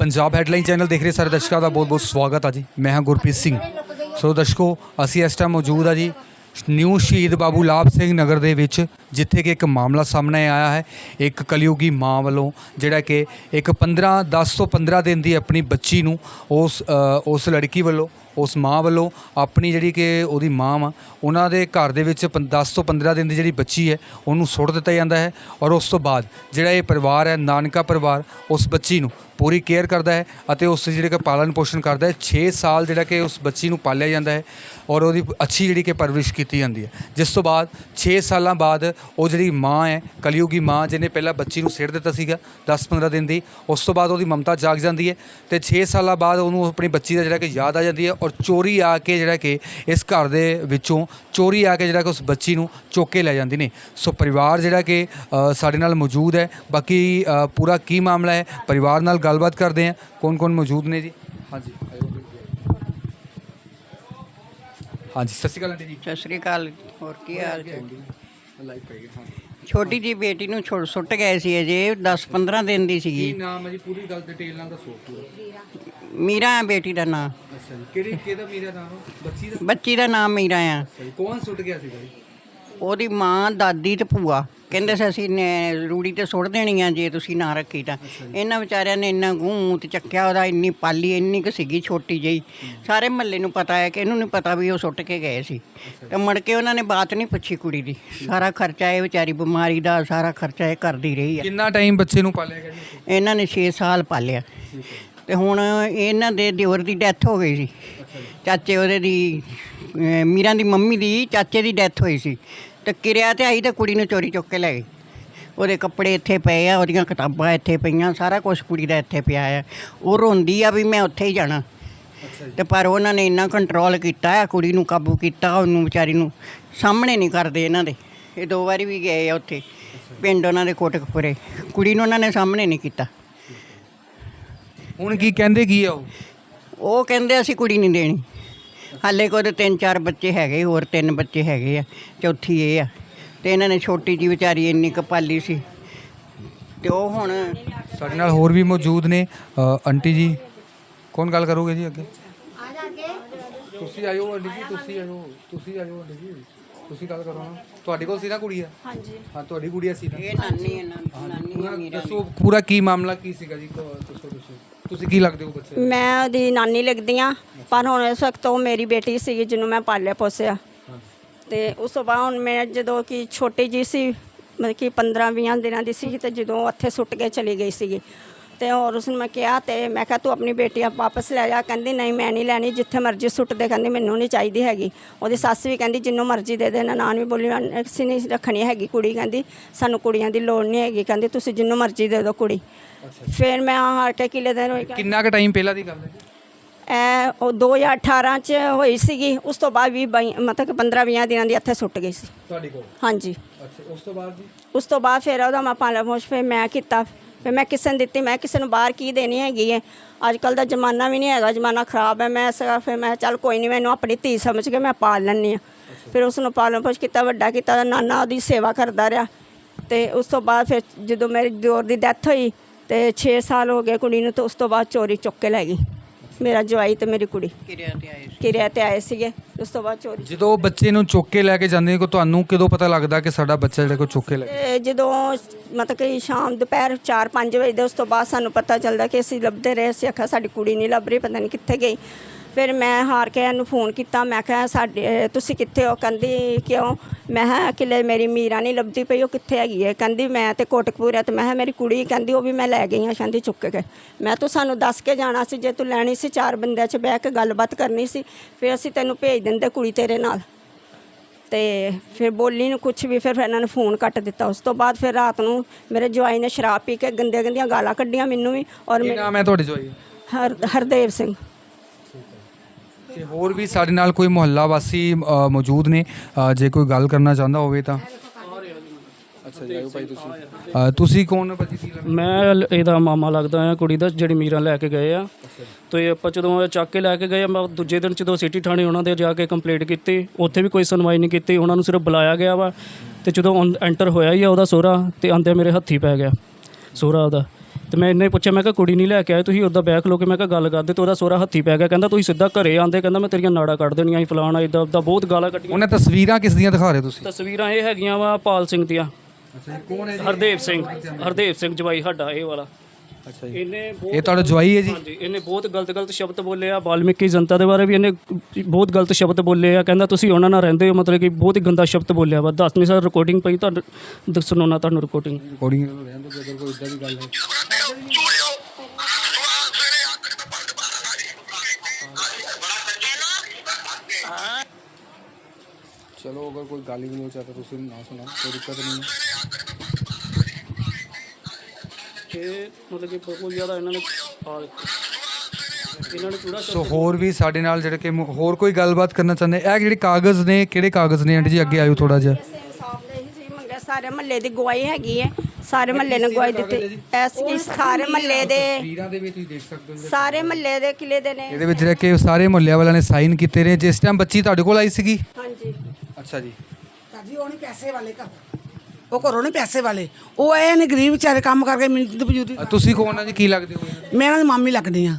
Punjab headline channel ਦੇਖ ਰਹੇ ਸਾਰੇ ਦਰਸ਼ਕਾਂ ਦਾ ਬਹੁਤ-ਬਹੁਤ ਸਵਾਗਤ ਆ ਜੀ। ਮੈਂ ਹਾਂ ਗੁਰਪ੍ਰੀਤ ਸਿੰਘ। ਸੋ ਦਰਸ਼ਕੋ, ਅਸੀਂ ਇਸ ਟਾਈਮ ਮੌਜੂਦ ਆ ਜੀ। ਨਿਊ ਸ਼ਹੀਦ ਬਾਬੂ ਲਾਭ ਸਿੰਘ ਨਗਰ ਦੇ ਵਿੱਚ ਜਿੱਥੇ ਕਿ ਇੱਕ ਮਾਮਲਾ ਸਾਹਮਣੇ ਆਇਆ ਹੈ। ਇੱਕ ਕਲਯੁਗੀ ਮਾਂ ਵੱਲੋਂ ਜਿਹੜਾ ਕਿ ਇੱਕ 15 10 ਤੋਂ 15 ਦਿਨ ਦੀ ਆਪਣੀ ਬੱਚੀ ਨੂੰ ਉਸ ਉਸ ਲੜਕੀ ਵੱਲੋਂ, ਉਸ ਮਾਂ ਵੱਲੋਂ ਆਪਣੀ ਜਿਹੜੀ ਕਿ ਉਹਦੀ ਮਾਂ ਵਾ, ਉਹਨਾਂ ਦੇ ਘਰ ਦੇ ਵਿੱਚ ਪੰ- 10 ਤੋਂ 15 ਦਿਨ ਦੀ ਜਿਹੜੀ ਬੱਚੀ ਹੈ, ਉਹਨੂੰ ਸੁੱਟ ਦਿੱਤਾ ਜਾਂਦਾ ਹੈ ਔਰ ਉਸ ਤੋਂ ਬਾਅਦ ਜਿਹੜਾ ਇਹ ਪਰਿਵਾਰ ਹੈ, ਨਾਨਕਾ ਪਰਿਵਾਰ, ਉਸ ਬੱਚੀ ਨੂੰ ਪੂਰੀ ਕੇਅਰ ਕਰਦਾ ਹੈ ਅਤੇ ਉਸ ਦੀ ਜਿਹੜੇ ਕਿ ਪਾਲਣ ਪੋਸ਼ਣ ਕਰਦਾ ਹੈ। 6 ਸਾਲ ਜਿਹੜਾ ਕਿ ਉਸ ਬੱਚੀ ਨੂੰ ਪਾਲਿਆ ਜਾਂਦਾ ਹੈ ਔਰ ਉਹਦੀ ਅੱਛੀ ਜਿਹੜੀ ਕਿ ਪਰਵਰਿਸ਼ ਕੀਤੀ ਜਾਂਦੀ ਹੈ। ਜਿਸ ਤੋਂ ਬਾਅਦ 6 ਸਾਲਾਂ ਬਾਅਦ ਉਹ ਜਿਹੜੀ ਮਾਂ ਹੈ, ਕਲਯੁਗੀ ਮਾਂ, ਜਿਹਨੇ ਪਹਿਲਾਂ ਬੱਚੀ ਨੂੰ ਸਿਰ ਦਿੱਤਾ ਸੀਗਾ 10-15 ਦਿਨ ਦੀ, ਉਸ ਤੋਂ ਬਾਅਦ ਉਹਦੀ ਮਮਤਾ ਜਾਗ ਜਾਂਦੀ ਹੈ ਤੇ 6 ਸਾਲਾਂ ਬਾਅਦ ਉਹਨੂੰ ਆਪਣੀ ਬੱਚੀ ਦਾ ਜਿਹੜਾ ਕਿ ਯਾਦ ਆ ਜਾਂਦੀ ਹੈ ਔਰ ਚੋਰੀ ਆ ਕੇ ਜਿਹੜਾ ਕਿ ਇਸ ਘਰ ਦੇ ਵਿੱਚੋਂ ਚੋਰੀ ਆ ਕੇ ਜਿਹੜਾ ਕਿ ਉਸ ਬੱਚੀ ਨੂੰ ਚੁੱਕ ਕੇ ਲੈ ਜਾਂਦੀ ਨੇ। ਸੋ ਪਰਿਵਾਰ ਜਿਹੜਾ ਕਿ ਸਾਡੇ ਨਾਲ ਮੌਜੂਦ ਹੈ। ਬਾਕੀ ਪੂਰਾ ਕੀ ਮਾਮਲਾ ਹੈ, ਪਰਿਵਾਰ ਨਾਲ ਗੱਲਬਾਤ ਕਰਦੇ ਹਾਂ। ਕੌਣ ਕੌਣ ਮੌਜੂਦ ਨੇ ਜੀ? ਹਾਂਜੀ ਹਾਂਜੀ, ਸਤਿ ਸ਼੍ਰੀ ਅਕਾਲ ਆਂਟੀ ਜੀ। ਸਤਿ ਸ੍ਰੀ ਅਕਾਲ, ਹੋਰ ਕੀ ਹਾਲ ਜੀ? ਲਾਈਵ ਪਏਗਾ ਹਾਂ। ਛੋਟੀ ਜੀ ਬੇਟੀ ਨੂੰ ਛੁੱਟ ਸੁੱਟ ਗਏ ਸੀ ਅਜੇ 10 15 ਦਿਨ ਦੀ ਕੀ ਸੀਗੀ ਨਾਮ ਹੈ ਜੀ? ਪੂਰੀ ਗੱਲ ਡਿਟੇਲ ਨਾਲ ਦੱਸੋ ਪੂਰਾ। ਮੀਰਾ। ਹੈ ਬੇਟੀ ਦਾ ਨਾਮ ਅੱਛਾ ਜੀ। ਕਿਹੜੀ ਕਿਹਦਾ ਮੇਰਾ ਨਾਮ? ਬੱਚੀ ਦਾ? ਬੱਚੀ ਦਾ ਨਾਮ ਮੀਰਾ ਆ। ਅੱਛਾ ਜੀ। ਕੌਣ ਸੁੱਟ ਗਿਆ ਸੀਗਾ ਜੀ? ਉਹਦੀ ਮਾਂ ਦਾਦੀ ਤੇ ਭੂਆ। ਕਹਿੰਦੇ ਸੀ ਅਸੀਂ ਨੇ ਰੂੜੀ ਤੇ ਸੁੱਟ ਦੇਣੀ ਆ ਜੇ ਤੁਸੀਂ ਨਾ ਰੱਖੀ ਤਾਂ। ਇਹਨਾਂ ਵਿਚਾਰਿਆਂ ਨੇ ਇੰਨਾ ਗੂੰ ਤੇ ਚੱਕਿਆ ਉਹਦਾ ਇੰਨੀ ਪਾਲੀ ਇੰਨੀ ਕੁ ਸੀਗੀ ਛੋਟੀ ਜਿਹੀ। ਸਾਰੇ ਮਹੱਲੇ ਨੂੰ ਪਤਾ ਹੈ ਕਿ ਇਹਨੂੰ ਨਹੀਂ ਪਤਾ ਵੀ ਉਹ ਸੁੱਟ ਕੇ ਗਏ ਸੀ। ਤੇ ਮੁੜ ਕੇ ਉਹਨਾਂ ਨੇ ਬਾਤ ਨਹੀਂ ਪੁੱਛੀ ਕੁੜੀ ਦੀ। ਸਾਰਾ ਖਰਚਾ ਇਹ ਵਿਚਾਰੀ ਬਿਮਾਰੀ ਦਾ ਸਾਰਾ ਖਰਚਾ ਇਹ ਕਰਦੀ ਰਹੀ ਆ। ਕਿੰਨਾ ਟਾਈਮ ਬੱਚੇ ਨੂੰ ਪਾਲਿਆ ਗਿਆ ਜੀ? ਇਹਨਾਂ ਨੇ 6 ਸਾਲ ਪਾਲਿਆ। ਤੇ ਹੁਣ ਇਹਨਾਂ ਦੇ ਦਿਓਰ ਦੀ ਡੈਥ ਹੋ ਗਈ ਸੀ। ਚਾਚੇ ਉਹਦੇ ਦੀ ਅਹ ਮੀਰਾਂ ਦੀ ਮੰਮੀ ਦੀ ਚਾਚੇ ਦੀ ਡੈਥ ਹੋਈ ਸੀ। ਤੇ ਕਿਰਿਆ ਤੇ ਆਈ ਤੇ ਕੁੜੀ ਨੂੰ ਚੋਰੀ ਚੁੱਕ ਕੇ ਲੈ ਗਈ। ਉਹਦੇ ਕੱਪੜੇ ਇੱਥੇ ਪਏ ਆ ਉਹਦੀਆਂ ਕਿਤਾਬਾਂ ਇੱਥੇ ਪਈਆਂ ਸਾਰਾ ਕੁਝ ਕੁੜੀ ਦਾ ਇੱਥੇ ਪਿਆ ਆ। ਉਹ ਰੋਂਦੀ ਆ ਵੀ ਮੈਂ ਉੱਥੇ ਹੀ ਜਾਣਾ। ਤੇ ਪਰ ਉਹਨਾਂ ਨੇ ਇੰਨਾ ਕੰਟਰੋਲ ਕੀਤਾ ਆ ਕੁੜੀ ਨੂੰ ਕਾਬੂ ਕੀਤਾ ਉਹਨੂੰ ਵਿਚਾਰੀ ਨੂੰ ਸਾਹਮਣੇ ਨਹੀਂ ਕਰਦੇ ਇਹਨਾਂ ਦੇ। ਇਹ ਦੋ ਵਾਰੀ ਵੀ ਗਏ ਆ ਉੱਥੇ ਪਿੰਡ ਉਹਨਾਂ ਦੇ ਕੋਟਕਪੁਰੇ। ਕੁੜੀ ਨੂੰ ਉਹਨਾਂ ਨੇ ਸਾਹਮਣੇ ਨਹੀਂ ਕੀਤਾ। ਹੁਣ ਕੀ ਕਹਿੰਦੇ ਕੀ ਆ ਉਹ? ਉਹ ਕਹਿੰਦੇ ਅਸੀਂ ਕੁੜੀ ਨਹੀਂ ਦੇਣੀ। ਹਾਲੇ ਕੋਲ ਤਿੰਨ ਚਾਰ ਬੱਚੇ ਹੈਗੇ ਹੋਰ ਤਿੰਨ ਬੱਚੇ ਹੈਗੇ ਆ ਚੌਥੀ ਇਹ ਆ। ਤੇ ਇਹਨਾਂ ਨੇ ਛੋਟੀ ਜੀ ਵਿਚਾਰੀ ਇੰਨੀ ਕਪਾਲੀ ਸੀ। ਤੇ ਉਹ ਹੁਣ ਸਾਡੇ ਨਾਲ ਹੋਰ ਵੀ ਮੌਜੂਦ ਨੇ ਅ, ਆਂਟੀ ਜੀ। ਕੌਣ ਗੱਲ ਕਰੋਗੇ ਜੀ ਅੱਗੇ? ਤੁਸੀਂ ਆਇਓ ਆਂਟੀ ਜੀ ਤੁਸੀਂ ਆਇਓ ਤੁਸੀਂ ਆਇਓ ਆਂਟੀ ਜੀ। ਤੁਸੀਂ ਗੱਲ ਕਰੋ ਨਾ। ਤੁਹਾਡੇ ਕੋਲ ਸੀ ਨਾ ਕੁੜੀ ਆ? ਹਾਂਜੀ। ਹਾਂ ਤੁਹਾਡੀ ਗੁੜੀਆ ਸੀ ਨਾ? ਇਹ ਨਾਨੀ ਹੈ ਨਾਨੀ ਨਾਨੀ ਪੂਰਾ ਹੈ ਮੇਰਾ ਦੱਸੋ ਪੂਰਾ ਕੀ ਮਾਮਲਾ ਕੀ ਸੀਗਾ ਜੀ? ਕੋ- ਦੱਸੋ ਦੱਸੋ। ਤੁਸੀਂ ਕੀ ਲੱਗਦੇ ਹੋ ਬੱਚੇ ਮੈਂ ਉਹਦੀ ਨਾਨੀ ਲੱਗਦੀ ਆ ਪਰ ਹੁਣ ਇਸ ਵਕਤ ਉਹ ਮੇਰੀ ਬੇਟੀ ਸੀਗੀ ਜਿਹਨੂੰ ਮੈਂ ਪਾਲਿਆ ਪੋਸਿਆ। ਤੇ ਉਸ ਤੋਂ ਬਾਅਦ ਹੁਣ ਮੈਂ ਜਦੋਂ ਕਿ ਛੋਟੀ ਜੀ ਸੀ ਮਤਲਬ ਕਿ 15 20 ਦਿਨਾਂ ਦੀ ਸੀ ਤੇ ਜਦੋਂ ਉੱਥੇ ਸੁੱਟ ਕੇ ਚਲੀ ਗਈ ਸੀਗੀ। ਤੇ ਹੋਰ ਉਸ ਨੂੰ ਮੈਂ ਕਿਹਾ ਤੇ ਮੈਂ ਕਿਹਾ ਤੂੰ ਆਪਣੀ ਬੇਟੀ ਆ ਵਾਪਸ ਲੈ ਜਾ। ਕਹਿੰਦੀ ਨਹੀਂ ਮੈਂ ਨਹੀਂ ਲੈਣੀ। ਜਿੱਥੇ ਮਰਜ਼ੀ ਸੁੱਟ ਦੇ ਕਹਿੰਦੀ ਮੈਨੂੰ ਨਹੀਂ ਚਾਹੀਦੀ ਹੈਗੀ। ਉਹਦੀ ਸੱਸ ਵੀ ਕਹਿੰਦੀ ਜਿੰਨੂੰ ਮਰਜ਼ੀ ਦੇ ਦੇ। ਨਾਨ ਵੀ ਬੋਲੀ ਅਸੀਂ ਨਹੀਂ ਰੱਖਣੀ ਹੈਗੀ ਕੁੜੀ। ਕਹਿੰਦੀ ਸਾਨੂੰ ਕੁੜੀਆਂ ਦੀ ਲੋੜ ਨਹੀਂ ਹੈਗੀ। ਕਹਿੰਦੀ ਤੁਸੀਂ ਜਿੰਨੂੰ ਮਰਜ਼ੀ ਦੇ ਦਿਓ ਕੁੜੀ। ਫਿਰ ਮੈਂ ਹਾਰ ਕੇ ਕਿਲੇ ਦਿਨ ਹੋਈ ਕਿੰਨਾ ਕੁ ਟਾਈਮ ਪਹਿਲਾਂ ਦੀ ਗੱਲ ਹੈ ਇਹ ਉਹ 2018 ਚ ਹੋਈ ਸੀਗੀ। ਉਸ ਤੋਂ ਬਾਅਦ ਵੀ ਬਾਈ- ਮਤਲਬ ਕਿ 15 20 ਦਿਨਾਂ ਦੀ ਇੱਥੇ ਸੁੱਟ ਗਈ ਸੀ। ਤੁਹਾਡੇ ਕੋਲ? ਹਾਂਜੀ। ਅੱਛਾ ਉਸ ਤੋਂ ਬਾਅਦ ਜੀ? ਉਸ ਤੋਂ ਬਾਅਦ ਫਿਰ ਉਹਦਾ ਮੈਂ ਪਾਲਾ ਪੋਸ਼ ਫਿਰ ਮੈਂ ਕੀਤਾ। ਫਿਰ ਮੈਂ ਕਿਸੇ ਨੂੰ ਦਿੱਤੀ ਮੈਂ ਕਿਸੇ ਨੂੰ ਬਾਹਰ ਕੀ ਦੇਣੀ ਹੈਗੀ ਹੈ? ਅੱਜ ਕੱਲ ਦਾ ਜ਼ਮਾਨਾ ਵੀ ਨਹੀਂ ਹੈਗਾ ਜ਼ਮਾਨਾ ਖਰਾਬ ਹੈ। ਮੈਂ ਇਸ ਫਿਰ ਮੈਂ ਚੱਲ ਕੋਈ ਨਹੀਂ ਮੈਨੂੰ ਆਪਣੀ ਧੀ ਸਮਝ ਕੇ ਮੈਂ ਪਾਲ ਲੈਂਦੀ ਆ ਫਿਰ ਉਸ ਨੂੰ ਪਾਲਣ ਪੋਸ਼ ਕੀਤਾ ਵੱਡਾ ਕੀਤਾ ਨਾਨਾ ਉਹਦੀ ਸੇਵਾ ਕਰਦਾ ਰਿਹਾ। ਤੇ ਉਸ ਤੋਂ ਬਾਅਦ ਫਿਰ ਜਦੋਂ ਮੇਰੀ ਦਿਓਰ ਦੀ ਡੈਥ ਹੋਈ ਤੇ 6 ਸਾਲ ਹੋ ਗਏ ਕੁੜੀ ਨੂੰ ਤੇ ਉਸ ਤੋਂ ਬਾਅਦ ਚੋਰੀ ਚੁੱਕ ਕੇ ਲੈ ਗਈ। ਮੇਰਾ ਜਵਾਈ ਤੇ ਮੇਰੀ ਕੁੜੀ। ਕਿਰਿਆ ਤੇ ਆਏ ਸੀ। ਕਿਰਿਆ ਤੇ ਆਏ ਸੀਗੇ। ਉਸ ਤੋਂ ਬਾਅਦ ਚੋਰੀ ਜਦੋਂ ਉਹ ਬੱਚੇ ਨੂੰ ਚੁੱਕ ਕੇ ਲੈ ਕੇ ਜਾਂਦੇ ਨੇ ਕੋ ਤੁਹਾਨੂੰ ਕਦੋਂ ਪਤਾ ਲੱਗਦਾ ਕਿ ਸਾਡਾ ਬੱਚਾ ਜਿਹੜਾ ਕੋ ਚੁੱਕ ਕੇ ਲੈ ਗਿਆ? ਤੇ ਜਦੋਂ ਮਤਲਬ ਕਿ ਸ਼ਾਮ ਦੁਪਹਿਰ 4-5 ਵਜੇ ਦੇ ਉਸ ਤੋਂ ਬਾਅਦ ਸਾਨੂੰ ਪਤਾ ਚੱਲਦਾ ਕਿ ਅਸੀਂ ਲੱਭਦੇ ਰਹੇ। ਅਸੀਂ ਆਖਿਆ ਸਾਡੀ ਕੁੜੀ ਨਹੀਂ ਲੱਭ ਰਹੀ ਪਤਾ ਨਹੀਂ ਕਿੱਥੇ ਗਈ। ਫਿਰ ਮੈਂ ਹਾਰ ਕੇ ਇਹਨੂੰ ਫੋਨ ਕੀਤਾ ਮੈਂ ਕਿਹਾ ਸਾਡੇ ਤੁਸੀਂ ਕਿੱਥੇ ਹੋ? ਕਹਿੰਦੀ ਕਿਉਂ? ਮੈਂ ਕਿਹਾ ਕਿਲੇ ਮੇਰੀ ਮੀਰਾ ਨਹੀਂ ਲੱਭਦੀ ਪਈ ਉਹ ਕਿੱਥੇ ਹੈਗੀ ਹੈ? ਕਹਿੰਦੀ ਮੈਂ ਤੇ ਕੋਟਕਪੂਰ ਤੇ ਮੈਂ ਕਿਹਾ ਮੇਰੀ ਕੁੜੀ ਕਹਿੰਦੀ ਉਹ ਵੀ ਮੈਂ ਲੈ ਗਈ ਹਾਂ ਕਹਿੰਦੀ ਚੁੱਕ ਕੇ। ਮੈਂ ਤੂੰ ਸਾਨੂੰ ਦੱਸ ਕੇ ਜਾਣਾ ਸੀ ਜੇ ਤੂੰ ਲੈਣੀ ਸੀ ਚਾਰ ਬੰਦਿਆਂ 'ਚ ਬਹਿ ਕੇ ਗੱਲਬਾਤ ਕਰਨੀ ਸੀ ਫਿਰ ਅਸੀਂ ਤੈਨੂੰ ਭੇਜ ਦਿੰਦੇ ਕੁੜੀ ਤੇਰੇ ਨਾਲ। ਤੇ ਫਿਰ ਬੋਲੀ ਨੂੰ ਕੁਝ ਵੀ ਫਿਰ ਇਹਨਾਂ ਨੇ ਫੋਨ ਕੱਟ ਦਿੱਤਾ। ਉਸ ਤੋਂ ਬਾਅਦ ਫਿਰ ਰਾਤ ਨੂੰ ਮੇਰੇ ਜਵਾਈ ਨੇ ਸ਼ਰਾਬ ਪੀ ਕੇ ਗੰਦੇ ਗੰਦੀਆਂ ਗਾਲਾਂ ਕੱਢੀਆਂ ਮੈਨੂੰ ਵੀ ਔਰ ਕੀ ਨਾਮ ਹੈ ਤੁਹਾਡੇ ਜਵਾਈ? ਹਰ ਹਰਦੇਵ ਸਿੰਘ। ਤੇ ਹੋਰ ਵੀ ਸਾਡੇ ਨਾਲ ਕੋਈ ਮੁਹੱਲਾ ਵਾਸੀ ਅ, ਮੌਜੂਦ ਨੇ। ਅ, ਜੇ ਕੋਈ ਗੱਲ ਕਰਨਾ ਚਾਹੁੰਦਾ ਹੋਵੇ ਤਾਂ। ਅੱਛਾ ਜੀ ਆਇਓ ਭਾਈ ਤੁਸੀਂ। ਅ, ਤੁਸੀਂ ਕੌਣ ਭਾਜੀ? ਕੀ ਲੱਗਦਾ ਮੈਂ ਲ- ਇਹਦਾ ਮਾਮਾ ਲੱਗਦਾ ਆ ਕੁੜੀ ਦਾ ਜਿਹੜੀ ਮੀਰਾ ਲੈ ਕੇ ਗਏ ਆ। ਤੇ ਆਪਾਂ ਜਦੋਂ ਇਹ ਚੱਕ ਕੇ ਲੈ ਕੇ ਗਏ ਮੈਂ ਦੂਜੇ ਦਿਨ ਜਦੋਂ ਸਿਟੀ ਥਾਣੇ ਉਹਨਾਂ ਦੇ ਜਾ ਕੇ ਕੰਪਲੇਂਟ ਕੀਤੀ ਉੱਥੇ ਵੀ ਕੋਈ ਸੁਣਵਾਈ ਨਹੀਂ ਕੀਤੀ ਉਹਨਾਂ ਨੂੰ ਸਿਰਫ ਬੁਲਾਇਆ ਗਿਆ ਵਾ। ਤੇ ਜਦੋਂ ਐਂਟਰ ਹੋਇਆ ਹੀ ਆ ਉਹਦਾ ਸੋਹਰਾ ਤੇ ਆਂਦੇ ਮੇਰੇ ਹੱਥੀ ਪੈ ਗਿਆ। ਸੋਹਰਾ ਉਹਦਾ। ਤੇ ਮੈਂ ਇੰਨੇ ਪੁੱਛਿਆ ਮੈਂ ਕਿਹਾ ਕੁੜੀ ਨਹੀਂ ਲੈ ਕੇ ਆਏ ਤੁਸੀਂ ਉਹਦਾ ਬੈਗ ਲੋ ਕੇ ਮੈਂ ਕਿਹਾ ਗੱਲ ਕਰਦੇ ਤੇ ਉਹਦਾ ਸੋਹਰਾ ਹੱਥੀ ਪੈ ਗਿਆ। ਕਹਿੰਦਾ ਤੁਸੀਂ ਸਿੱਧਾ ਘਰੇ ਆਂਦੇ ਕਹਿੰਦਾ ਮੈਂ ਤੇਰੀਆਂ ਨਾੜਾਂ ਕੱਢ ਦੇਣੀਆਂ ਸੀ ਫਲਾਣਾ ਇਦਾਂ ਦਾ ਬਹੁਤ ਗਾਲਾਂ ਕੱਢੀਆਂ। ਉਹਨੇ ਤਸਵੀਰਾਂ ਕਿਸ ਦੀਆਂ ਦਿਖਾ ਰਹੇ ਤੁਸੀਂ? ਤਸਵੀਰਾਂ ਇਹ ਹੈਗੀਆਂ ਵਾ ਪਾਲ ਸਿੰਘ ਦੀਆਂ। ਅੱਛਾ ਕੌਣ ਹੈ ਹਰਦੇਵ ਸਿੰਘ ਹਰਦੇਵ ਸਿੰਘ ਜਵਾਈ ਸਾਡਾ ਇਹ ਵਾਲਾ। ਅੱਛਾ ਜੀ। ਇਹਨੇ ਬਹੁਤ ਇਹ ਤੁਹਾਡਾ ਜਵਾਈ ਹੈ ਜੀ? ਹਾਂਜੀ ਇਹਨੇ ਬਹੁਤ ਗਲਤ ਗਲਤ ਸ਼ਬਦ ਬੋਲੇ ਆ ਵਾਲਮੀਕੀ ਜਨਤਾ ਦੇ ਬਾਰੇ ਵੀ ਇਹਨੇ ਬਹੁਤ ਗਲਤ ਸ਼ਬਦ ਬੋਲੇ ਆ। ਕਹਿੰਦਾ ਤੁਸੀਂ ਉਹਨਾਂ ਨਾਲ ਰਹਿੰਦੇ ਹੋ ਮਤਲਬ ਕਿ ਬਹੁਤ ਹੀ ਗੰਦਾ ਸ਼ਬਦ ਬੋਲਿਆ ਵਾ। ਦੱਸ ਨਹੀਂ ਸਰ ਰਿਕਾਰਡਿੰਗ ਪਈ ਤੁਹਾਨੂੰ ਦੱਸ ਸੁਣਾਉਣਾ ਤੁਹਾਨੂੰ ਰਿਕਾਰਡਿੰਗ ਰਿਕਾਰਡਿੰਗ ਰਹਿਣ ਦੋ ਕੋਈ ਇਦਾਂ ਦੀ ਗੱਲ ਹੈ। ਚਲੋ ਅਗਰ ਕੋਈ ਗਾਲੀ ਗਲੋਚ ਆ ਤਾਂ ਤੁਸੀਂ ਨਾ ਸੁਣਾਓ ਕੋਈ ਦਿੱਕਤ ਨਹੀਂ ਹੈ। ਕਿ ਮਤਲਬ ਕਿ ਬਹੁਤ ਜ਼ਿਆਦਾ ਇਹਨਾਂ ਨੇ ਆ ਇਹਨਾਂ ਨੇ ਪੂਰਾ ਸੋ ਹੋਰ ਵੀ ਸਾਡੇ ਨਾਲ ਜਿਹੜੇ ਕਿ ਮ- ਹੋਰ ਕੋਈ ਗੱਲਬਾਤ ਕਰਨਾ ਚਾਹੁੰਦੇ? ਇਹ ਜਿਹੜੇ ਕਾਗਜ਼ ਨੇ ਕਿਹੜੇ ਕਾਗਜ਼ ਨੇ? ਆਂਟੀ ਜੀ ਅੱਗੇ ਆਇਓ ਥੋੜਾ ਜਿਹਾ। ਇਨਸਾਫ ਦੇ ਹੀ ਸੀ ਮੰਗਿਆ ਸਾਰੇ ਮਹੱਲੇ ਦੀ ਗਵਾਹੀ ਹੈਗੀ ਹੈ। ਸਾਰੇ ਮਹੱਲੇ ਨੇ ਗਵਾਹੀ ਦਿੱਤੀ। ਐਸ ਕੀ ਸਾਰੇ ਮਹੱਲੇ ਦੇ ਤਸਵੀਰਾਂ ਦੇ ਵਿੱਚ ਤੁਸੀਂ ਦੇਖ ਸਕਦੇ ਹੋ ਸਾਰੇ ਮਹੱਲੇ ਦੇ ਕਿਲੇ ਦੇ ਨੇ। ਇਹਦੇ ਵਿੱਚ ਜਿਹੜਾ ਕਿ ਸਾਰੇ ਮੁਹੱਲਿਆਂ ਵਾਲਿਆਂ ਨੇ ਸਾਈਨ ਕੀਤੇ ਨੇ। ਜਿਸ ਟਾਈਮ ਬੱਚੀ ਤੁਹਾਡੇ ਕੋਲ ਆਈ ਸੀਗੀ? ਹਾਂਜੀ। ਅੱਛਾ ਜੀ। ਜੀ ਉਹ ਨਹੀਂ ਪੈਸੇ ਵਾਲੇ ਘਰ। ਉਹ ਘਰੋਂ ਨਹੀਂ ਪੈਸੇ ਵਾਲੇ। ਉਹ ਆਏ ਨੇ ਗਰੀਬ ਵਿਚਾਰੇ ਕੰਮ ਕਰਕੇ ਮਿਹਨਤ ਮਜ਼ਦੂਰੀ ਅ, ਤੁਸੀਂ ਕੌਣ ਆ ਜੀ? ਕੀ ਲੱਗਦੇ ਹੋ? ਮੈਂ ਇਹਨਾਂ ਦੀ ਮਾਮੀ ਲੱਗਦੀ ਆ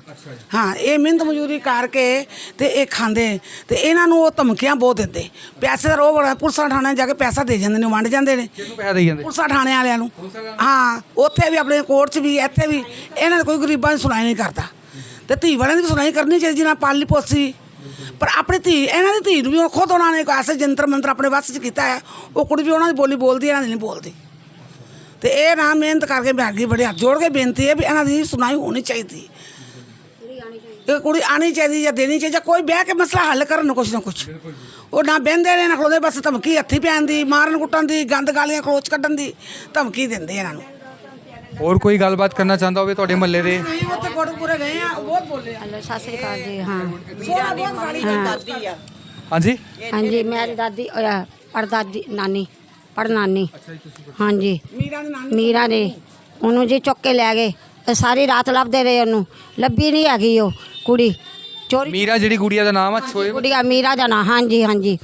ਹਾਂ ਇਹ ਮਿਹਨਤ ਮਜ਼ਦੂਰੀ ਕਰਕੇ ਤੇ ਇਹ ਖਾਂਦੇ। ਤੇ ਇਹਨਾਂ ਨੂੰ ਉਹ ਧਮਕੀਆਂ ਬਹੁਤ ਦਿੰਦੇ। ਪੈਸੇ ਦਾ ਰੋਹ ਬੜਾ ਪੁਲਿਸਾਂ ਥਾਣੇ ਜਾ ਕੇ ਪੈਸਾ ਦੇ ਜਾਂਦੇ ਨੇ ਵੰਡ ਜਾਂਦੇ ਨੇ। ਕਿਹਨੂੰ ਪੈਸਾ ਦੇਈ ਜਾਂਦੇ? ਪੁਲਿਸਾਂ ਥਾਣੇ ਵਾਲਿਆਂ ਨੂੰ। ਹਾਂ ਉੱਥੇ ਵੀ ਆਪਣੇ ਕੋਰਟ 'ਚ ਵੀ ਇੱਥੇ ਵੀ ਇਹਨਾਂ ਨੇ ਕੋਈ ਗਰੀਬਾਂ ਦੀ ਸੁਣਾਈ ਨਹੀਂ ਕਰਦਾ। ਤੇ ਧੀ ਵਾਲਿਆਂ ਦੀ ਵੀ ਸੁਣਾਈ ਕਰਨੀ ਚਾਹੀਦੀ ਜਿਹਨਾਂ ਪਾਲੀ ਪੋਸੀ। ਪਰ ਆਪਣੀ ਧੀ, ਇਹਨਾਂ ਦੀ ਧੀ ਨੂੰ ਵੀ ਉਹ ਖੁਦ ਉਹਨਾਂ ਨੇ ਐਸੇ ਜੰਤਰ ਮੰਤਰ ਆਪਣੇ ਵੱਸ 'ਚ ਕੀਤਾ ਹੈ, ਉਹ ਕੁੜੀ ਵੀ ਉਹਨਾਂ ਦੀ ਬੋਲੀ ਬੋਲਦੀ, ਇਹਨਾਂ ਦੀ ਨਹੀਂ ਬੋਲਦੀ। ਤੇ ਇਹ ਨਾ ਮਿਹਨਤ ਕਰਕੇ ਮੈਂ ਅੱਗੇ ਬੜੇ ਹੱਥ ਜੋੜ ਕੇ ਬੇਨਤੀ ਹੈ ਵੀ ਇਹਨਾਂ ਦੀ ਸੁਣਾਈ ਹੋਣੀ ਚਾਹੀਦੀ। ਇਹ ਕੁੜੀ ਆਣੀ ਚਾਹੀਦੀ ਜਾਂ ਦੇਣੀ ਚਾਹੀਦੀ ਜਾਂ ਕੋਈ ਬਹਿ ਕੇ ਮਸਲਾ ਹੱਲ ਕਰਨ ਕੁਛ ਨਾ ਕੁਛ। ਉਹ ਨਾ ਬਹਿੰਦੇ ਨੇ, ਨਾ ਖਲੋਦੇ, ਬਸ ਧਮਕੀ ਹੱਥੀ ਪੈਣ ਦੀ, ਮਾਰਨ ਕੁੱਟਣ ਦੀ, ਗੰਦ ਗਾਲੀਆਂ ਖਲੋਚ ਕੱਢਣ ਦੀ ਧਮਕੀ ਦਿੰਦੇ ਇਹਨਾਂ ਨੂੰ। ਹੋਰ ਕੋਈ ਗੱਲਬਾਤ ਕਰਨਾ ਚਾਹੁੰਦਾ ਹੋਵੇ ਤੁਹਾਡੇ ਮੁਹੱਲੇ ਦੇ? ਨਹੀਂ ਉੱਥੇ ਕੋਟਕਪੂਰੇ ਗਏ ਆ ਉਹ ਬਹੁਤ ਬੋਲੇ ਆ। ਹੈਲੋ ਸਤਿ ਸ੍ਰੀ ਅਕਾਲ ਜੀ ਹਾਂ। ਸੋਹਣਾ ਬਹੁਤ ਗਾਲੀ ਦਾਦੀ ਆ। ਹਾਂਜੀ? ਹਾਂਜੀ ਮੇਰੀ ਦਾਦੀ ਅਹ, ਪੜਦਾਦੀ ਨਾਨੀ ਪੜਨਾਨੀ ਹਾਂਜੀ। ਮੀਰਾ ਦੇ ਨਾਨੀ। ਮੀਰਾ ਨੇ ਉਹਨੂੰ ਜੀ ਚੁੱਕ ਕੇ ਲੈ ਗਏ ਤੇ ਸਾਰੀ ਰਾਤ ਲੱਭਦੇ ਰਹੇ ਉਹਨੂੰ। ਲੱਭੀ ਨਹੀਂ ਹੈਗੀ ਉਹ ਕੁੜੀ। ਚੋਰੀ ਮੀਰਾ ਜਿਹੜੀ ਗੁੜੀਆ ਦਾ ਨਾਮ ਆ ਛੋਏ ਕੁੜੀਆ ਮੀਰਾ ਦਾ ਨਾਂ। ਹਾਂਜੀ ਹਾਂਜੀ।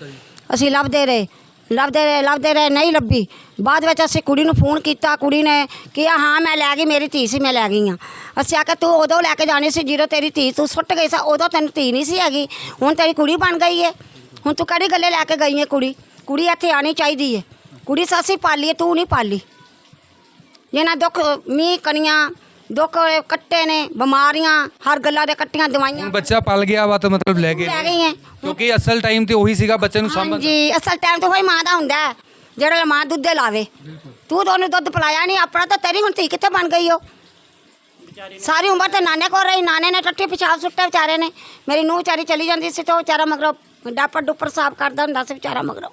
ਅਸੀਂ ਲੱਭਦੇ ਰਹੇ। ਲੱਭਦੇ ਰਹੇ ਲੱਭਦੇ ਰਹੇ, ਨਹੀਂ ਲੱਭੀ। ਬਾਅਦ ਵਿੱਚ ਅਸੀਂ ਕੁੜੀ ਨੂੰ ਫੋਨ ਕੀਤਾ, ਕੁੜੀ ਨੇ ਕਿਹਾ, ਹਾਂ, ਮੈਂ ਲੈ ਗਈ, ਮੇਰੀ ਧੀ ਸੀ, ਮੈਂ ਲੈ ਗਈ ਹਾਂ। ਅਸੀਂ ਆਖਿਆ, ਤੂੰ ਉਦੋਂ ਲੈ ਕੇ ਜਾਣੀ ਸੀ ਜਦੋਂ ਤੇਰੀ ਧੀ ਤੂੰ ਸੁੱਟ ਗਈ ਸੀ, ਉਦੋਂ ਤੈਨੂੰ ਧੀ ਨਹੀਂ ਸੀ ਹੈਗੀ, ਹੁਣ ਤੇਰੀ ਕੁੜੀ ਬਣ ਗਈ ਹੈ ਹੁਣ ਤੂੰ ਕਿਹੜੀ ਗੱਲੇ ਲੈ ਕੇ ਗਈ ਹੈ ਕੁੜੀ? ਕੁੜੀ ਇੱਥੇ ਆਣੀ ਚਾਹੀਦੀ ਹੈ ਕੁੜੀ ਸਾਸੀ ਪਾਲੀ ਹੈ ਤੂੰ ਨਹੀਂ ਪਾਲੀ। ਜਿਹਨਾਂ ਦੁੱਖ, ਮੀਂਹ, ਕਣੀਆਂ ਦੁੱਖ ਕੱਟੇ ਨੇ ਬਿਮਾਰੀਆਂ ਹਰ ਗੱਲਾਂ ਦੇ ਕੱਟੀਆਂ ਦਵਾਈਆਂ। ਹੁਣ ਬੱਚਾ ਪਲ ਗਿਆ ਵਾ ਤਾਂ ਮਤਲਬ ਲੈ ਗਏ ਲੈ ਗਈ ਹੈ। ਕਿਉਂਕਿ ਅਸਲ ਟਾਈਮ ਤੇ ਉਹੀ ਸੀਗਾ ਬੱਚੇ ਨੂੰ ਸਾਂਭਣ ਦਾ। ਹਾਂਜੀ ਅਸਲ ਟਾਈਮ ਤੇ ਹੋਈ ਮਾਂ ਦਾ ਹੁੰਦਾ ਹੈ, ਜਿਹੜਾ ਮਾਂ ਦੁੱਧ ਲਾਵੇ। ਤੂੰ ਤਾਂ ਉਹਨੂੰ ਦੁੱਧ ਪਿਲਾਇਆ ਨਹੀਂ ਆਪਣਾ ਤਾਂ ਤੇਰੀ ਹੁਣ ਧੀ ਕਿੱਥੇ ਬਣ ਗਈ ਉਹ? ਸਾਰੀ ਉਮਰ ਤੇ ਨਾਨੇ ਕੋਲ ਰਹੀ ਨਾਨੇ ਨੇ ਟੱਟੀ ਪਿਸ਼ਾਬ ਸੁੱਟੇ ਵਿਚਾਰੇ ਨੇ। ਮੇਰੀ ਨੂੰਹ ਵਿਚਾਰੀ ਚਲੀ ਜਾਂਦੀ ਸੀ ਤੇ ਉਹ ਵਿਚਾਰਾ ਮਗਰੋਂ ਡਾਪਰ ਡੁੱਪਰ ਸਾਫ਼ ਕਰਦਾ ਹੁੰਦਾ ਸੀ ਵਿਚਾਰਾ ਮਗਰੋਂ।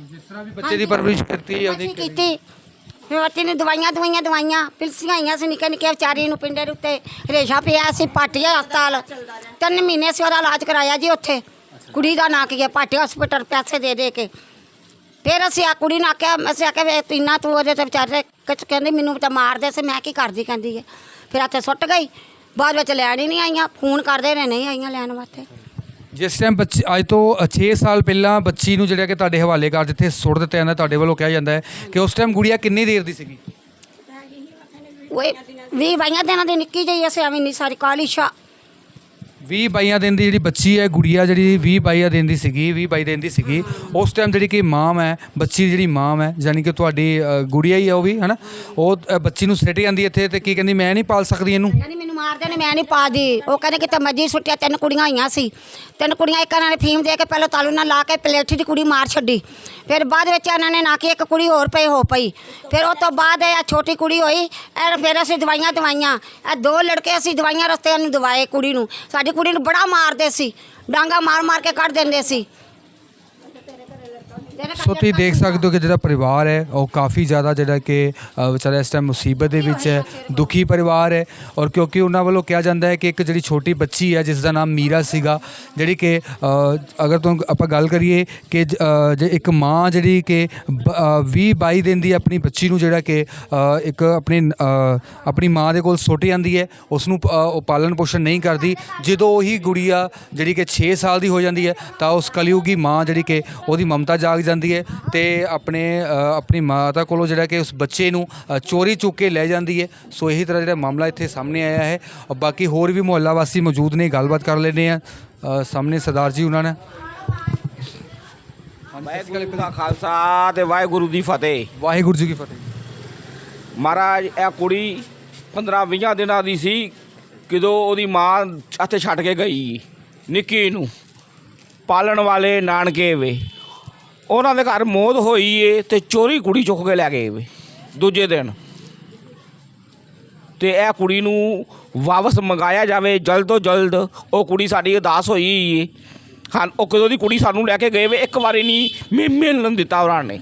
ਜਿਸ ਤਰ੍ਹਾਂ ਵੀ ਬੱਚੇ ਦੀ ਪਰਵਰਿਸ਼ ਕੀਤੀ ਉਹਦੀ ਅਸੀਂ ਕੀਤੀ। ਫਿਰ ਬੱਚੇ ਨੇ ਦਵਾਈਆਂ ਦਵਾਈਆਂ ਦਵਾਈਆਂ ਪਿਲਸੀਆਂ ਆਈਆਂ ਸੀ ਨਿੱਕੇ ਨਿੱਕੇ ਵਿਚਾਰੀ ਨੂੰ ਪਿੰਡੇ ਦੇ ਉੱਤੇ ਰੇਸ਼ਾ ਪਿਆ ਸੀ ਪਾਟੀਆ ਹਸਪਤਾਲ। ਤਿੰਨ ਮਹੀਨੇ ਸੀ ਉਹਦਾ ਇਲਾਜ ਕਰਾਇਆ ਜੀ ਉੱਥੇ। ਕੁੜੀ ਦਾ ਨਾਂ ਕੀ ਹੈ? ਪਾਟੀਆ ਹਸਪਤਾਲ ਪੈਸੇ ਦੇ ਦੇ ਕੇ। ਫਿਰ ਅਸੀਂ ਆ ਕੁੜੀ ਨੂੰ ਆਖਿਆ ਅਸੀਂ ਆਖਿਆ ਵੇ ਤੀਨਾ ਤੂੰ ਉਹਦੇ ਤੇ ਵਿਚਾਰੇ ਕੁਛ ਕਹਿੰਦੀ ਮੈਨੂੰ ਤਾਂ ਮਾਰਦੇ ਸੀ ਮੈਂ ਕੀ ਕਰਦੀ ਕਹਿੰਦੀ ਹੈ। ਫਿਰ ਇੱਥੇ ਸੁੱਟ ਗਈ। ਬਾਅਦ ਵਿੱਚ ਲੈਣ ਹੀ ਨਹੀਂ ਆਈਆਂ ਫੋਨ ਕਰਦੇ ਨੇ ਨਹੀਂ ਆਈਆਂ ਲੈਣ ਵਾਸਤੇ। ਜਿਸ ਟਾਈਮ ਬੱਚੇ, ਅੱਜ ਤੋਂ 6 ਸਾਲ ਪਹਿਲਾਂ ਬੱਚੀ ਨੂੰ ਜਿਹੜਾ ਕਿ ਤੁਹਾਡੇ ਹਵਾਲੇ ਕਰ ਜਿੱਥੇ ਸੁੱਟ ਦਿੱਤਾ ਜਾਂਦਾ, ਤੁਹਾਡੇ ਵੱਲੋਂ ਕਿਹਾ ਜਾਂਦਾ ਹੈ ਕਿ ਉਸ ਟਾਈਮ ਗੁੜੀਆ ਕਿੰਨੀ ਦੇਰ ਦੀ ਸੀਗੀ? ਉਹ ਵੀ ਬਾਈਆਂ ਦਿਨਾਂ ਦੀ ਨਿੱਕੀ ਜਿਹੀ ਅਸੀਂ ਐਵੇਂ ਨਹੀਂ ਸਾਰੀ ਕਾਲੀ ਸ਼ਾ 20 22 ਦਿਨ ਦੀ ਜਿਹੜੀ ਬੱਚੀ ਹੈ ਗੁੜੀਆ ਜਿਹੜੀ 20 22 ਦਿਨ ਦੀ ਸੀਗੀ 20 22 ਦਿਨ ਦੀ ਸੀਗੀ ਉਸ ਟਾਈਮ ਜਿਹੜੀ ਕਿ ਮਾਂ ਹੈ ਬੱਚੀ ਦੀ ਜਿਹੜੀ ਮਾਂ ਹੈ ਯਾਨੀ ਕਿ ਤੁਹਾਡੀ ਅ, ਗੁੜੀਆ ਹੀ ਹੈ ਉਹ ਵੀ ਹਨਾ? ਉਹ ਅ, ਬੱਚੀ ਨੂੰ ਸਿੱਟ ਜਾਂਦੀ ਇੱਥੇ ਤੇ ਕੀ ਕਹਿੰਦੀ ਮੈਂ ਨਹੀਂ ਪਾਲ ਸਕਦੀ ਇਹਨੂੰ? ਕਹਿੰਦੀ ਮੈਨੂੰ ਮਾਰਦੇ ਨੇ ਮੈਂ ਨਹੀਂ ਪਾਦੀ ਉਹ ਕਹਿੰਦੇ ਕਿਤੇ ਮੱਜੀ ਸੁੱਟਿਆ ਤਿੰਨ ਕੁੜੀਆਂ ਹੋਈਆਂ ਸੀ। ਤਿੰਨ ਕੁੜੀਆਂ ਇੱਕ ਇਹਨਾਂ ਨੇ ਫੀਮ ਦੇ ਕੇ ਪਹਿਲਾਂ ਤਾਲੂ ਨਾਲ ਲਾ ਕੇ ਪਲੇਠੀ ਦੀ ਕੁੜੀ ਮਾਰ ਛੱਡੀ। ਫਿਰ ਬਾਅਦ ਵਿੱਚ ਇਹਨਾਂ ਨੇ ਨਾ ਕਿ ਇੱਕ ਕੁੜੀ ਹੋਰ ਪਈ, ਹੋ ਪਈ। ਫਿਰ ਉਹ ਤੋਂ ਬਾਅਦ ਇਹ ਛੋਟੀ ਕੁੜੀ ਹੋਈ, ਇਹ ਫਿਰ ਅਸੀਂ ਦਵਾਈਆਂ ਦਵਾਈਆਂ। ਇਹ ਦੋ ਲੜਕੇ ਅਸੀਂ ਦਵਾਈਆਂ ਰਸਤੇ ਨੂੰ ਦਵਾਏ ਕੁੜੀ ਨੂੰ। ਸਾਡੀ ਕੁੜੀ ਨੂੰ ਬੜਾ ਮਾਰਦੇ ਸੀ, ਡਾਂਗਾ ਮਾਰ ਮਾਰ ਕੇ ਕੱਢ ਦਿੰਦੇ ਸੀ। ਸੋ ਤੁਸੀਂ ਦੇਖ ਸਕਦੇ ਹੋ ਕਿ ਜਿਹੜਾ ਪਰਿਵਾਰ ਹੈ ਉਹ ਕਾਫੀ ਜ਼ਿਆਦਾ ਜਿਹੜਾ ਕਿ ਵਿਚਾਰਾ ਇਸ ਟਾਈਮ ਮੁਸੀਬਤ ਦੇ ਵਿੱਚ ਹੈ ਦੁਖੀ ਪਰਿਵਾਰ ਹੈ ਔਰ ਕਿਉਂਕਿ ਉਹਨਾਂ ਵੱਲੋਂ ਕਿਹਾ ਜਾਂਦਾ ਹੈ ਕਿ ਇੱਕ ਜਿਹੜੀ ਛੋਟੀ ਬੱਚੀ ਹੈ ਜਿਸ ਦਾ ਨਾਮ ਮੀਰਾ ਸੀਗਾ ਜਿਹੜੀ ਕਿ ਅਗਰ ਤੋਂ ਆਪਾਂ ਗੱਲ ਕਰੀਏ ਕਿ ਜ- ਇੱਕ ਮਾਂ ਜਿਹੜੀ ਕਿ 20 22 ਦਿਨ ਦੀ ਆਪਣੀ ਬੱਚੀ ਨੂੰ ਜਿਹੜਾ ਕਿ ਇੱਕ ਆਪਣੀ ਆਪਣੀ ਮਾਂ ਦੇ ਕੋਲ ਸੁੱਟ ਜਾਂਦੀ ਹੈ ਉਸ ਨੂੰ ਉਹ ਪਾਲਣ ਪੋਸ਼ਣ ਨਹੀਂ ਕਰਦੀ ਜਦੋਂ ਉਹੀ ਗੁੜੀਆ ਜਿਹੜੀ ਕਿ 6 ਸਾਲ ਦੀ ਹੋ ਜਾਂਦੀ ਹੈ ਤਾਂ ਉਸ ਕਲਯੁਗੀ ਮਾਂ ਜਿਹੜੀ ਕਿ ਉਹਦੀ ਮਮਤਾ ਜਾਗ ਜਾਂਦੀ ਹੈ ਤੇ ਆਪਣੇ ਅ, ਆਪਣੀ ਮਾਤਾ ਕੋਲੋਂ ਜਿਹੜਾ ਕਿ ਉਸ ਬੱਚੇ ਨੂੰ ਅ, ਚੋਰੀ ਚੁੱਕ ਕੇ ਲੈ ਜਾਂਦੀ ਹੈ। ਸੋ ਇਹੀ ਤਰ੍ਹਾਂ ਜਿਹੜਾ ਮਾਮਲਾ ਇੱਥੇ ਸਾਹਮਣੇ ਆਇਆ ਹੈ। ਔਰ ਬਾਕੀ ਹੋਰ ਵੀ ਮੁਹੱਲਾ ਵਾਸੀ ਮੌਜੂਦ ਨੇ ਗੱਲਬਾਤ ਕਰ ਲੈਂਦੇ ਆ ਸਾਹਮਣੇ ਸਰਦਾਰ ਜੀ ਉਹਨਾਂ ਨੇ ਵਾਹਿਗੁਰੂ ਦਾ ਖਾਲਸਾ ਤੇ ਵਾਹਿਗੁਰੂ ਦੀ ਫਤਿਹ। ਵਾਹਿਗੁਰੂ ਜੀ ਕੀ ਫਤਿਹ। ਮਹਾਰਾਜ ਇਹ ਕੁੜੀ 15 20 ਦਿਨਾਂ ਦੀ ਸੀ ਕਿਦੋਂ ਉਹਦੀ ਮਾਂ ਇੱਥੇ ਛੱਡ ਕੇ ਗਈ ਨਿੱਕੀ ਨੂੰ। ਪਾਲਣ ਵਾਲੇ ਨਾਨਕੇ ਵੇ। ਉਹਨਾਂ ਦੇ ਘਰ ਮੌਤ ਹੋਈ ਏ ਤੇ ਚੋਰੀ ਕੁੜੀ ਚੁੱਕ ਕੇ ਲੈ ਗਏ ਵੇ ਦੂਜੇ ਦਿਨ। ਤੇ ਇਹ ਕੁੜੀ ਨੂੰ ਵਾਪਸ ਮੰਗਾਇਆ ਜਾਵੇ ਜਲਦ ਤੋਂ ਜਲਦ ਉਹ ਕੁੜੀ ਸਾਡੀ ਉਦਾਸ ਹੋਈ ਏ। ਹਾਂ ਉਹ ਕਦੋਂ ਦੀ ਕੁੜੀ ਸਾਨੂੰ ਲੈ ਕੇ ਗਏ ਵੇ ਇੱਕ ਵਾਰੀ ਨਹੀਂ ਮਿਲਣ ਦਿੱਤਾ ਉਹਨਾਂ ਨੇ।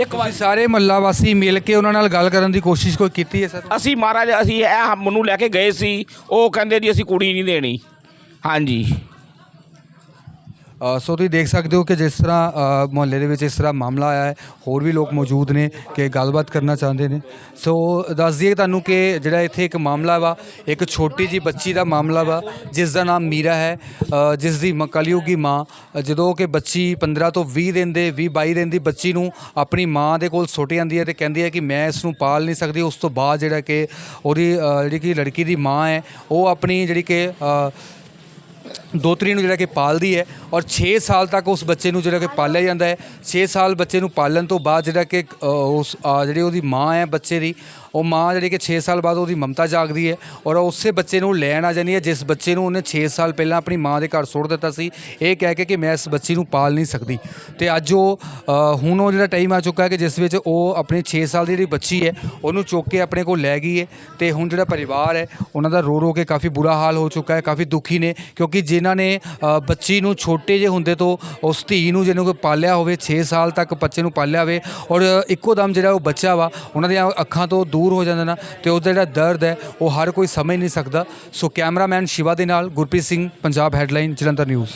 ਇੱਕ ਵਾਰ ਸਾਰੇ ਮੁਹੱਲਾ ਵਾਸੀ ਮਿਲ ਕੇ ਉਹਨਾਂ ਨਾਲ ਗੱਲ ਕਰਨ ਦੀ ਕੋਸ਼ਿਸ਼ ਕੋਈ ਕੀਤੀ ਹੈ ਸਰ? ਅਸੀਂ ਮਹਾਰਾਜ ਅਸੀਂ ਇਹ ਮੈਨੂੰ ਲੈ ਕੇ ਗਏ ਸੀ ਉਹ ਕਹਿੰਦੇ ਜੀ ਅਸੀਂ ਕੁੜੀ ਨਹੀਂ ਦੇਣੀ। ਹਾਂਜੀ। ਸੋ ਤੁਸੀਂ ਦੇਖ ਸਕਦੇ ਹੋ ਕਿ ਜਿਸ ਤਰ੍ਹਾਂ ਮੁਹੱਲੇ ਦੇ ਵਿੱਚ ਇਸ ਤਰ੍ਹਾਂ ਮਾਮਲਾ ਆਇਆ ਹੈ, ਹੋਰ ਵੀ ਲੋਕ ਮੌਜੂਦ ਨੇ ਕਿ ਗੱਲਬਾਤ ਕਰਨਾ ਚਾਹੁੰਦੇ ਨੇ। ਸੋ ਦੱਸ ਦਈਏ ਤੁਹਾਨੂੰ ਕਿ ਜਿਹੜਾ ਇੱਥੇ ਇੱਕ ਮਾਮਲਾ ਵਾ, ਇੱਕ ਛੋਟੀ ਜੀ ਬੱਚੀ ਦਾ ਮਾਮਲਾ ਵਾ, ਜਿਸ ਦਾ ਨਾਮ ਮੀਰਾ ਹੈ ਜਿਸ ਦੀ ਮ- ਕਲਯੁਗੀ ਮਾਂ, ਜਦੋਂ ਕਿ ਬੱਚੀ 15 ਤੋਂ 20 ਦਿਨ ਦੇ 20 22 ਦਿਨ ਦੀ ਬੱਚੀ ਨੂੰ ਆਪਣੀ ਮਾਂ ਦੇ ਕੋਲ ਸੁੱਟ ਜਾਂਦੀ ਹੈ ਤੇ ਕਹਿੰਦੀ ਹੈ ਕਿ ਮੈਂ ਇਸ ਨੂੰ ਪਾਲ ਨਹੀਂ ਸਕਦੀ। ਉਸ ਤੋਂ ਬਾਅਦ ਜਿਹੜਾ ਕਿ ਉਹਦੀ ਜਿਹੜੀ ਕਿ ਲੜਕੀ ਦੀ ਮਾਂ ਹੈ, ਉਹ ਆਪਣੀ ਜਿਹੜੀ ਕਿ ਦੋਤਰੀ ਨੂੰ ਜਿਹੜਾ ਕਿ ਪਾਲਦੀ ਹੈ ਔਰ 6 ਸਾਲ ਤੱਕ ਉਸ ਬੱਚੇ ਨੂੰ ਜਿਹੜਾ ਕਿ ਪਾਲਿਆ ਜਾਂਦਾ ਹੈ। 6 ਸਾਲ ਬੱਚੇ ਨੂੰ ਪਾਲਣ ਤੋਂ ਬਾਅਦ ਜਿਹੜਾ ਕਿ ਉਸ ਜਿਹੜੀ ਉਹਦੀ ਮਾਂ ਹੈ ਬੱਚੇ ਦੀ ਉਹ ਮਾਂ ਜਿਹੜੀ ਕਿ 6 ਸਾਲ ਬਾਅਦ ਉਹਦੀ ਮਮਤਾ ਜਾਗਦੀ ਹੈ ਔਰ ਉਸੇ ਬੱਚੇ ਨੂੰ ਲੈਣ ਆ ਜਾਂਦੀ ਹੈ, ਜਿਸ ਬੱਚੇ ਨੂੰ ਉਹਨੇ 6 ਸਾਲ ਪਹਿਲਾਂ ਆਪਣੀ ਮਾਂ ਦੇ ਘਰ ਸੁੱਟ ਦਿੱਤਾ ਸੀ। ਇਹ ਕਹਿ ਕੇ ਕਿ ਮੈਂ ਇਸ ਬੱਚੀ ਨੂੰ ਪਾਲ ਨਹੀਂ ਸਕਦੀ। ਤੇ ਅੱਜ ਉਹ ਹੁਣ ਉਹ ਜਿਹੜਾ ਟਾਈਮ ਆ ਚੁੱਕਾ ਹੈ ਕਿ ਜਿਸ ਵਿੱਚ ਉਹ ਆਪਣੀ 6 ਸਾਲ ਦੀ ਜਿਹੜੀ ਬੱਚੀ ਹੈ, ਉਹਨੂੰ ਚੁੱਕ ਕੇ ਆਪਣੇ ਕੋਲ ਲੈ ਗਈ ਹੈ। ਤੇ ਹੁਣ ਜਿਹੜਾ ਪਰਿਵਾਰ ਹੈ, ਉਹਨਾਂ ਦਾ ਰੋ ਰੋ ਕੇ ਕਾਫੀ ਬੁਰਾ ਹਾਲ ਹੋ ਚੁੱਕਾ ਹੈ, ਕਾਫੀ ਦੁਖੀ ਨੇ, ਕਿਉਂਕਿ ਜਿਨ੍ਹਾਂ ਨੇ ਬੱਚੀ ਨੂੰ ਛੋਟੇ ਜਿਹੇ ਹੁੰਦੇ ਤੋਂ ਉਸ ਧੀ ਨੂੰ ਜਿਹਨੂੰ ਕੋਈ ਪਾਲਿਆ ਹੋਵੇ 6 ਸਾਲ ਤੱਕ ਬੱਚੇ ਨੂੰ ਪਾਲਿਆ ਹੋਵੇ ਔਰ ਇੱਕੋ ਦਮ ਜਿਹੜਾ ਉਹ ਬੱਚਾ ਵਾ, ਉਹਨਾਂ ਦੀਆਂ ਅੱਖਾਂ ਤੋਂ ਦੂਰ ਹੋ ਜਾਂਦਾ ਨਾ ਤੇ ਉਹਦਾ ਜਿਹੜਾ ਦਰਦ ਹੈ, ਉਹ ਹਰ ਕੋਈ ਸਮਝ ਨਹੀਂ ਸਕਦਾ। ਸੋ ਕੈਮਰਾਮੈਨ ਸ਼ਿਵਾ ਦੇ ਨਾਲ ਗੁਰਪ੍ਰੀਤ ਸਿੰਘ, ਪੰਜਾਬ ਹੈਡਲਾਈਨ ਜਲੰਧਰ ਨਿਊਜ਼